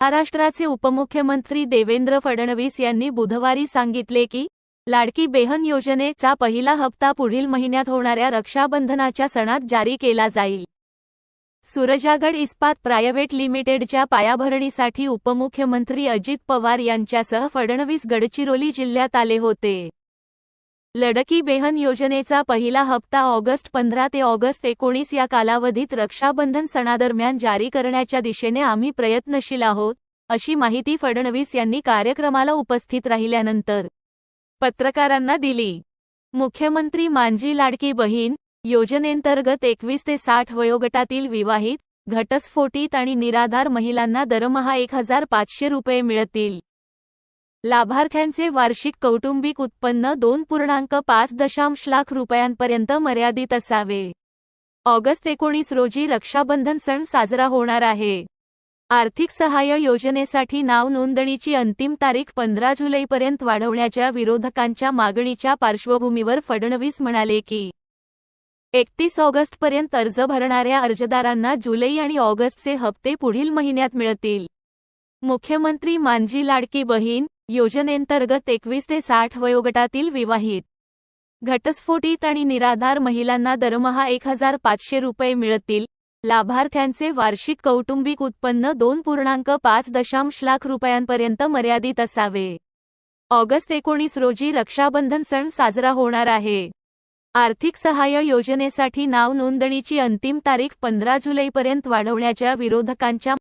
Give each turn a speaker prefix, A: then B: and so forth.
A: महाराष्ट्राचे उपमुख्यमंत्री देवेंद्र फडणवीस यांनी बुधवारी सांगितले की लाडकी बेहन योजनेचा पहिला हप्ता पुढील महिन्यात होणाऱ्या रक्षाबंधनाच्या सणात जारी केला जाईल. सुरजागड इस्पात प्रायव्हेट लिमिटेडच्या पायाभरणीसाठी उपमुख्यमंत्री अजित पवार यांच्यासह फडणवीस गडचिरोली जिल्ह्यात आले होते. लडकी बेहन योजनेचा पहिला हप्ता ऑगस्ट पंधरा ते ऑगस्ट एकोणीस या कालावधीत रक्षाबंधन सणादरम्यान जारी करण्याच्या दिशेने आम्ही प्रयत्नशील आहोत अशी माहिती फडणवीस यांनी कार्यक्रमाला उपस्थित राहिल्यानंतर पत्रकारांना दिली. मुख्यमंत्री मांजी लाडकी बहीण योजनेंतर्गत एकवीस ते साठ वयोगटातील विवाहित घटस्फोटीत आणि निराधार महिलांना दरमहा एक हजार पाचशे रुपये मिळतील. लाभार्थ्यांचे वार्षिक कौटुंबिक उत्पन्न दोन पूर्णांक पाच दशांश लाख रुपयांपर्यंत मर्यादित असावे. ऑगस्ट एकोणीस रोजी रक्षाबंधन सण साजरा होणार आहे. आर्थिक सहाय्य योजनेसाठी नाव नोंदणीची अंतिम तारीख पंधरा जुलैपर्यंत वाढवण्याच्या विरोधकांच्या मागणीच्या पार्श्वभूमीवर फडणवीस म्हणाले की एकतीस ऑगस्टपर्यंत अर्ज भरणाऱ्या अर्जदारांना जुलै आणि ऑगस्टचे हप्ते पुढील महिन्यात मिळतील. मुख्यमंत्री मांजी लाडकी बहीण योजनेंतर्गत एकवीस ते साठ वयोगटातील विवाहित घटस्फोटित आणि निराधार महिलांना दरमहा एक हजार पाचशे रुपये मिळतील. लाभार्थ्यांचे वार्षिक कौटुंबिक उत्पन्न दोन पूर्णांक पाच दशांश लाख रुपयांपर्यंत मर्यादित असावे. ऑगस्ट एकोणीस रोजी रक्षाबंधन सण साजरा होणार आहे. आर्थिक सहाय्य योजनेसाठी नाव नोंदणीची अंतिम तारीख पंधरा जुलैपर्यंत वाढवण्याच्या विरोधकांच्या